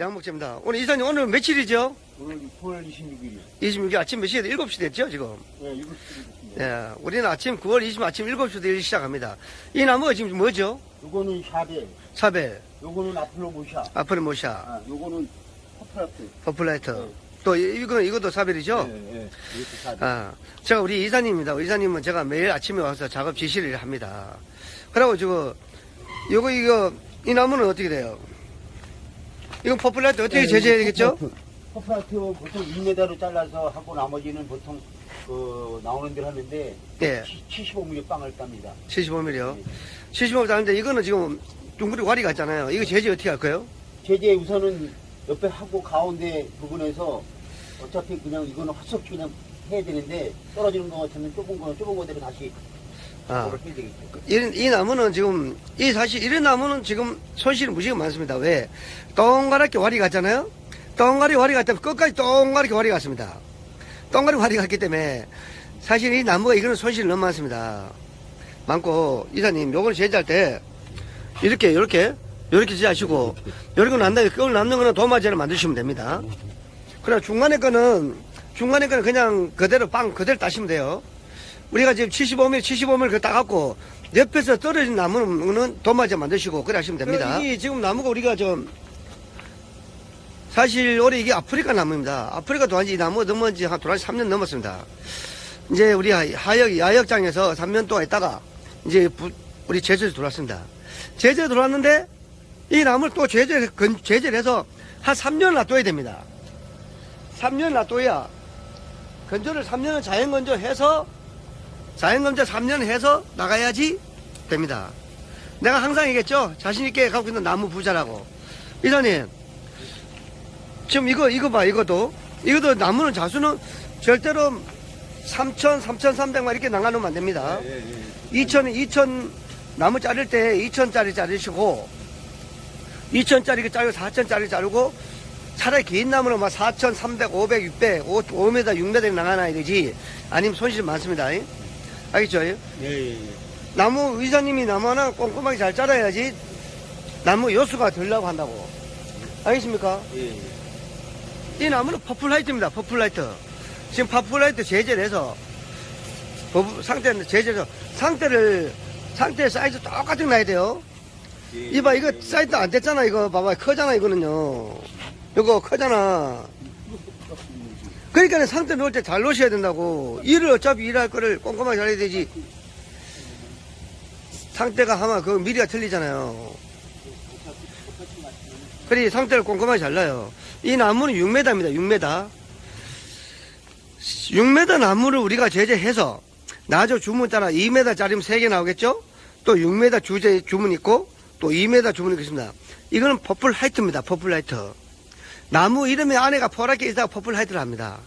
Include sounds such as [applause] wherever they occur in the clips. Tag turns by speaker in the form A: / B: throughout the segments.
A: 대한목재입니다. 오늘 이사님 오늘 며칠이죠?
B: 오늘 9월 26일이요.
A: 26일 아침 몇 시에 7시 됐죠, 지금?
B: 네, 이거 쓰겠습니다.
A: 예, 우리는 아침 9월 20일 아침 7시부터 일 시작합니다. 이 나무가 지금 뭐죠?
B: 요거는 샤베,
A: 사벨,
B: 요거는 아플로모샤,
A: 아프리 모샤,
B: 아, 요거는 퍼프라트.
A: 퍼플라이트.
B: 네.
A: 또 이- 이거 이것도 사벨이죠?
B: 네, 네. 이것도 샤베.
A: 아, 제가 우리 이사님입니다. 이사님은 제가 매일 아침에 와서 작업 지시를 합니다. 그리고 저거 요거 이거 이 나무는 어떻게 돼요? 이건 퍼플라이트 어떻게
B: 네,
A: 제재해야
B: 이거
A: 되겠죠?
B: 퍼프라트 보통 2m로 잘라서 하고 나머지는 보통 그 나오는 대로 하는데
A: 예,
B: 75mm 빵을 깝니다.
A: 75mm요. 75mm 하는데 이거는 지금 둥그리 와리 같잖아요. 이거 제재 어떻게 할 거예요?
B: 제재 우선은 옆에 하고 가운데 부분에서 어차피 그냥 이거는 헛석 그냥 해야 되는데 떨어지는 거 같으면 좁은 거 좁은 거대로 다시
A: 아.
B: 되겠죠.
A: 이, 이 나무는 지금 이 사실 이런 나무는 지금 손실이 무지가 많습니다. 왜? 동그랗게 와리 갔잖아요. 동그랗게 와리 갔다면 끝까지 동그랗게 와리 갔습니다. 동그랗게 와리 갔기 때문에 사실 이 나무가 이거는 손실이 너무 많습니다. 많고 이사님 요걸 제재할 때 이렇게 이렇게 이렇게 제재하시고 난 다음에 그걸 남는 거는 도마제를 만드시면 됩니다. 그러나 중간에 거는 중간에 거는 그냥 그대로 빵 그대로 따시면 돼요. 우리가 지금 75mm, 75mm 그 따갖고 옆에서 떨어진 나무는 도마제 만드시고 그래 하시면 됩니다. 이 지금 나무가 우리가 좀 사실 올해 이게 아프리카 나무입니다. 아프리카 도안지 이 나무가 넘은 지한 도라지 3년 넘었습니다. 이제 우리 하- 하역, 야역장에서 3년 동안 있다가 이제 부- 우리 제주에 들어왔습니다. 제주에 들어왔는데 이 나무를 또 제주에, 건- 제재를 해서 한 3년을 놔둬야 됩니다. 3년을 놔둬야 건조를 3년을 자연 건조 해서 자연검사 3년 해서 나가야지 됩니다. 내가 항상 얘기했죠? 자신있게 갖고 있는 나무 부자라고. 이사님, 지금 이거, 이거 봐, 이것도. 이것도 나무는 자수는 절대로 3천, 3,300만 이렇게 나가놓으면 안 됩니다.
B: 예, 예.
A: 2천, 2천, 나무 자를 때 2천짜리 자르시고, 2천짜리 자르고 4천짜리 자르고, 차라리 긴 나무는 막 4천, 300, 500, 600, 5, 5m, 6m 나가놔야 되지. 아니면 손실 많습니다. 잉? 알겠죠?
B: 예, 예, 예.
A: 나무 의사님이 나무 하나 꼼꼼하게 잘 자라야지 나무 요수가 덜라고 한다고. 알겠습니까?
B: 예, 예.
A: 이 나무는 퍼플라이트입니다. 퍼플라이트. 지금 퍼플라이트 제재를 해서 법- 상태는 제재해서 상태를 상태 사이즈 똑같은 거 놔야 돼요.
B: 예,
A: 이봐 이거
B: 예, 예.
A: 사이즈 안 됐잖아 이거 봐봐 크잖아 이거는요. 이거 크잖아. 그러니까 상태 놓을 때 잘 놓으셔야 된다고. 일을 어차피 일할 거를 꼼꼼하게 잘해야 되지. 상태가 하면 그 미리가 틀리잖아요. 그래 상태를 꼼꼼하게 잘라요. 이 나무는 6m입니다. 6m. 6m 나무를 우리가 제재해서 나저 주문 따라 2m짜리면 3개 나오겠죠? 또 6m 주제 주문 있고 또 2m 주문이 있습니다. 이거는 퍼플 하이트입니다. 퍼플 하이트. 나무 이름의 안에가 퍼랗게 있다가 퍼플 하이트를 합니다.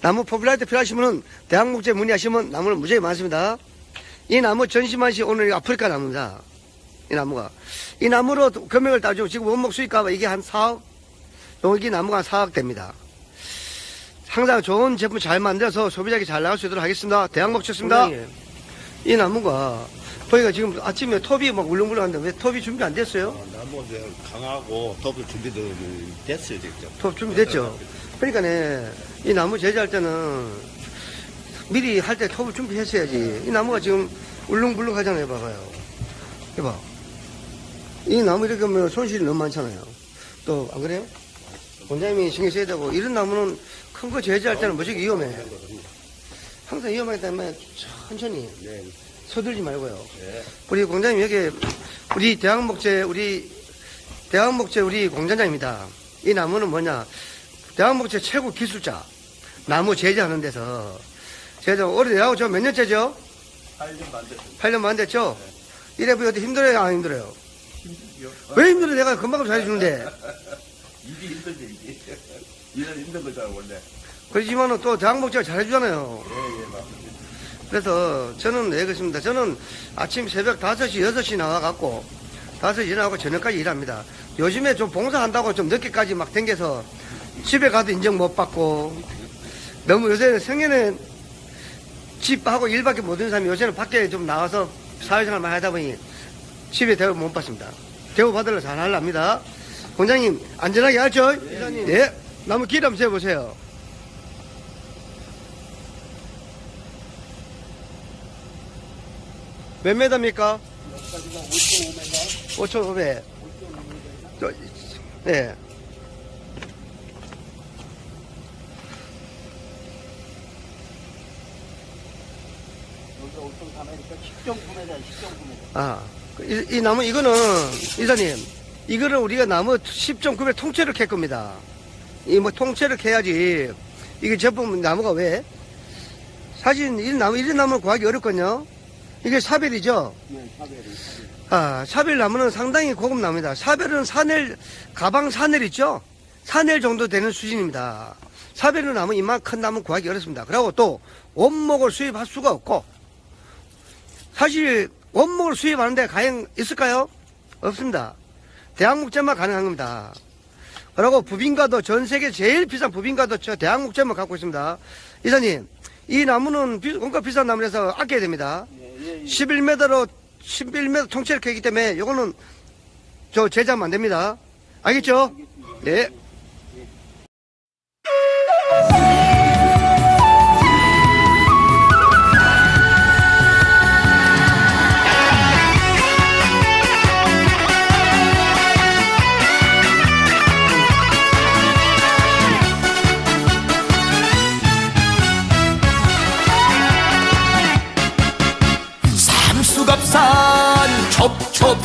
A: 나무 퍼플 하이트 필요하시면 대학목재 문의하시면 나무는 무지하게 많습니다. 이 나무 전시만 시 오늘 아프리카 나무입니다. 이 나무가. 이 나무로 금액을 따지고 지금 원목 수익가가 이게 한 4억? 여기 나무가 한 4억 됩니다. 항상 좋은 제품 잘 만들어서 소비자에게 잘 나갈 수 있도록 하겠습니다. 대학목 쳤습니다. 이 나무가 보니까 지금 아침에 톱이 막 울렁울렁한데 왜 톱이 준비 안 됐어요?
C: 어, 나무 이제 강하고 톱도 준비도 됐어요 지금.
A: 톱 준비됐죠? 그러니까네, 이 나무 제작할 때는 미리 할 때 톱을 준비했어야지. 이 나무가 지금 울릉불릉 하잖아요, 봐봐요. 해봐. 이 나무 이렇게 하면 손실이 너무 많잖아요. 또, 안 그래요? 원장님이 신경 써야 되고, 이런 나무는 큰 거 제재할 때는 무지하게 위험해. 항상 위험하기 때문에 천천히
C: 네.
A: 서들지 말고요.
C: 네.
A: 우리 공장님 여기 우리 대학목재 우리 대학목재 우리 공장장입니다. 이 나무는 뭐냐? 대학목재 최고 기술자. 나무 제재하는 데서 제가 오래되고 저 몇 년째죠?
C: 8년 만들었습니다.
A: 8년 만됐죠? 이래 보여도 힘들어요, 안 힘들어요? 왜 힘들어? 내가 금방 잘해주는데. [laughs]
C: 일이 힘들지 이게. 일은 힘든 거잖아 원래.
A: 그렇지만은 또 대학목재가 잘해주잖아요.
C: 예 예 맞습니다.
A: 그래서 저는 왜 그렇습니다. 저는 아침 새벽 5시, 6시 나와갖고 5시 나가고 저녁까지 일합니다. 요즘에 좀 봉사한다고 좀 늦게까지 막 댕겨서 집에 가도 인정 못 받고 너무 요새는 성년은 집하고 일밖에 못 하는 사람이 요새는 밖에 좀 나와서 사회생활 많이 하다 보니 집에 대우 못 받습니다. 대우 받으려 잘 하랍니다. 원장님, 안전하게 알죠? 이사님. 예. 나무 길 한번 세보세요. 몇 메다입니까? 5,500. 저, 네.
B: 여기가 5.3m니까 10.9m, 10.9m.
A: 아, 이, 이 나무, 이거는, 이사님, 이거는 우리가 나무 10.9배 통째로 캘 겁니다. 이 뭐 통째로 캐야지. 이게 제품 나무가 왜? 사실 이 나무, 이런 나무를 구하기 어렵거든요. 이게 사별이죠?
B: 네, 사별이.
A: 아, 샤벨 나무는 상당히 고급 나무입니다. 샤벨은 사넬, 가방 사넬 있죠? 사넬 정도 되는 수준입니다. 샤벨은 나무 이만 큰 나무 구하기 어렵습니다. 그리고 또 원목을 수입할 수가 없고, 사실 원목을 수입하는데 과연 있을까요? 없습니다. 대한목재만 가능한 겁니다. 그리고 부빈가도 전 세계 제일 비싼 부빈가도 저 대한목재만 갖고 있습니다. 이사님, 이 나무는 비, 원가 비싼 나무라서 아껴야 됩니다.
B: 예, 예, 예.
A: 11m로 11m 통째로 캐기 때문에 요거는 저 제자하면 안 됩니다. 알겠죠? 네.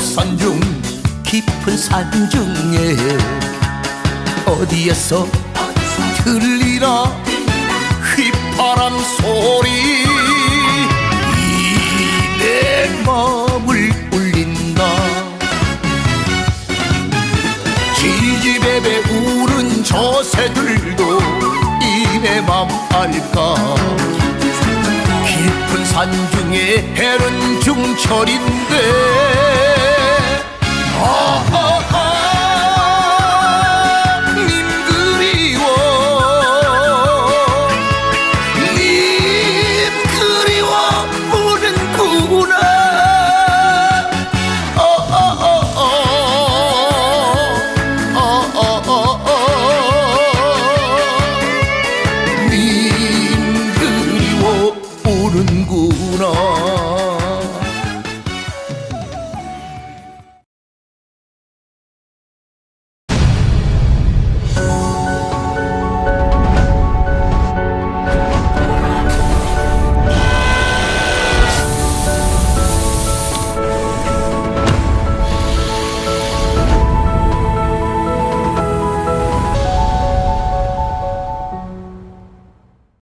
D: 산중 깊은 산 중에 어디에서 들리나 휘파람 소리. 이내 마음을 울린다. 지지배배 우는 저 새들도 이내 맘 알까? 깊은 산 중에 해는 중철인데 Oh, oh.